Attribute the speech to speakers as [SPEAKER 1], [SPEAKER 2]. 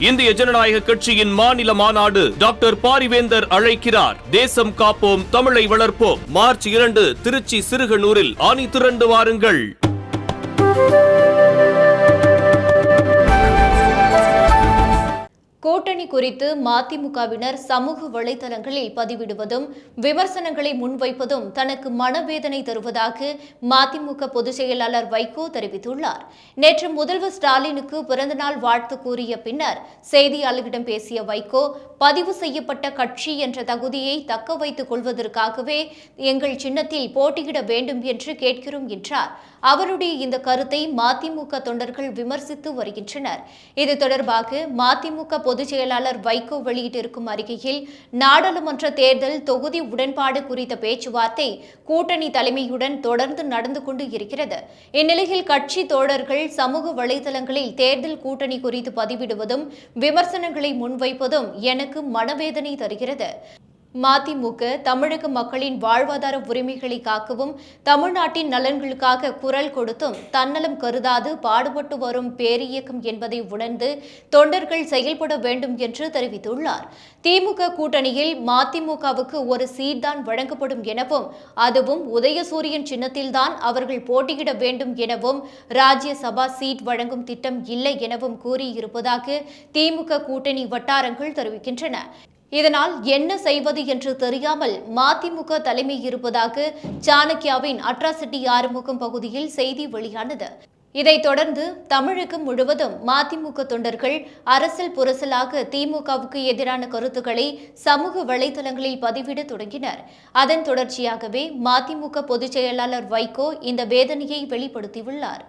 [SPEAKER 1] இந்திய ஜனநாயக கட்சியின் மாநில மாநாடு டாக்டர் பாரிவேந்தர் அழைக்கிறார். தேசம் காப்போம் தமிழை வளர்ப்போம். மார்ச் இரண்டு திருச்சி சிறுகனூரில் ஆணி திரண்டு வாருங்கள்.
[SPEAKER 2] குறித்து மதிமுகவினர் சமூக வலைதளங்களில் பதிவிடுவதும் விமர்சனங்களை முன்வைப்பதும் தனக்கு மனவேதனை தருவதாக மதிமுக பொதுச் செயலாளர் வைகோ தெரிவித்துள்ளார். நேற்று முதல்வர் ஸ்டாலினுக்கு பிறந்தநாள் வாழ்த்து கூறிய பின்னர் செய்தியாளர்களிடம் பேசிய வைகோ பதிவு செய்யப்பட்ட கட்சி என்ற தகுதியை தக்க வைத்துக் கொள்வதற்காகவே எங்கள் சின்னத்தில் போட்டியிட வேண்டும் என்று கேட்கிறோம் என்றார். அவருடைய இந்த கருத்தை மதிமுக தொண்டர்கள் விமர்சித்து வருகின்றனர். இது தொடர்பாக மதிமுக பொதுச் செயலாளர் வைகோ வெளியிட்டிருக்கும் அறிக்கையில் நாடாளுமன்ற தேர்தல் தொகுதி உடன்பாடு குறித்த பேச்சுவார்த்தை கூட்டணி தலைமையுடன் தொடர்ந்து நடந்து கொண்டு இருக்கிறது. இந்நிலையில் கட்சி தோழர்கள் சமூக வலைதளங்களில் தேர்தல் கூட்டணி குறித்து பதிவிடுவதும் விமர்சனங்களை முன்வைப்பதும் எனக்கு மனவேதனை தருகிறது. மதிமுக தமிழக மக்களின் வாழ்வாதார உரிமைகளை காக்கவும் தமிழ்நாட்டின் நலன்களுக்காக குரல் கொடுத்தும் தன்னலம் கருதாது பாடுபட்டு வரும் பேரியக்கம் என்பதை உணர்ந்து தொண்டர்கள் செயல்பட வேண்டும் என்று தெரிவித்துள்ளார். திமுக கூட்டணியில் மதிமுகவுக்கு ஒரு சீட் தான் வழங்கப்படும் எனவும் அதுவும் உதயசூரியன் சின்னத்தில்தான் அவர்கள் போட்டியிட வேண்டும் எனவும் ராஜ்யசபா சீட் வழங்கும் திட்டம் இல்லை எனவும் கூறியிருப்பதாக திமுக கூட்டணி வட்டாரங்கள் தெரிவிக்கின்றன. இதனால் என்ன செய்வது என்று தெரியாமல் மதிமுக தலைமை இருப்பதாக சாணக்கியாவின் அட்ராசிட்டி ஆறுமுகம் பகுதியில் செய்தி வெளியானது. இதைத் தொடர்ந்து தமிழகம் முழுவதும் மதிமுக தொண்டர்கள் அரசியல் புரசலாக திமுகவுக்கு எதிரான கருத்துக்களை சமூக வலைதளங்களில் பதிவிட தொடங்கினர். அதன் தொடர்ச்சியாகவே மதிமுக பொதுச் செயலாளர் வைகோ இந்த வேதனையை வெளிப்படுத்தியுள்ளார்.